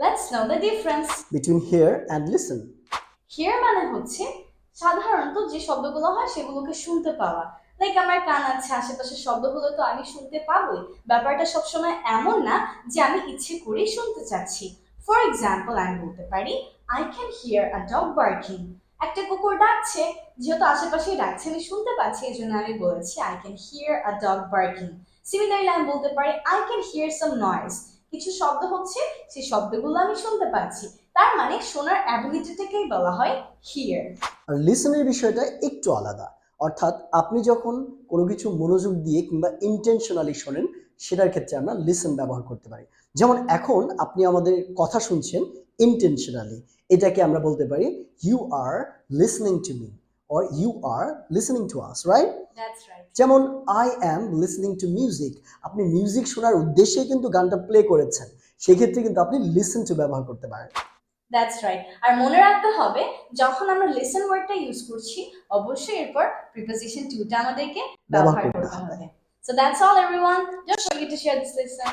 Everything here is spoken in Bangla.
Let's know the difference. between hear and listen. Hear মানে হচ্ছে সাধারণত যে শব্দগুলো হয় সেগুলোকে শুনতে পাওয়া। লাইক আমার কান আছে আশেপাশের শব্দগুলো তো আমি শুনতে পাবোই। ব্যাপারটা সবসময় এমন না যে আমি ইচ্ছে করেই শুনতে চাচ্ছি। ফর এক্সাম্পল আমি বলতে পারি I can hear a dog barking একটা কুকুর ডাকছে যেহেতু আশেপাশে ডাকছে আমি শুনতে পাচ্ছি এই জন্য আমি বলেছি I can hear a dog barking similarly আমি বলতে পারি I can hear some noise কিছু শব্দ হচ্ছে, সেই শব্দগুলো আমি শুনতে পাচ্ছি। তার মানে শোনার অ্যাবিলিটিটাকেই বলা হয় হিয়ার আর লিসনের বিষয়টা একটু আলাদা। অর্থাৎ আপনি যখন কোনো কিছু মনোযোগ দিয়ে কিংবা ইন্টেনশনালি শোনেন, সেটার ক্ষেত্রে আমরা লিসন ব্যবহার করতে পারি। যেমন এখন আপনি আমাদের কথা শুনছেন ইন্টেনশনালি এটাকে আমরা বলতে পারি you are listening to me or you are listening to us right that's right যেমন I am listening to music আপনি মিউজিক শোনার উদ্দেশ্যে কিন্তু গানটা প্লে করেছেন। সেক্ষেত্রে কিন্তু আপনি লিসন টু ব্যবহার করতে পারেন। দ্যাটস রাইট আর মনে রাখতে হবে যখন আমরা লিসন ওয়ার্ডটা ইউজ করছি অবশ্যই এরপর প্রিপোজিশন টুটা আমাদেরকে ব্যবহার করতে। হবে। So that's all everyone just forget to share this lesson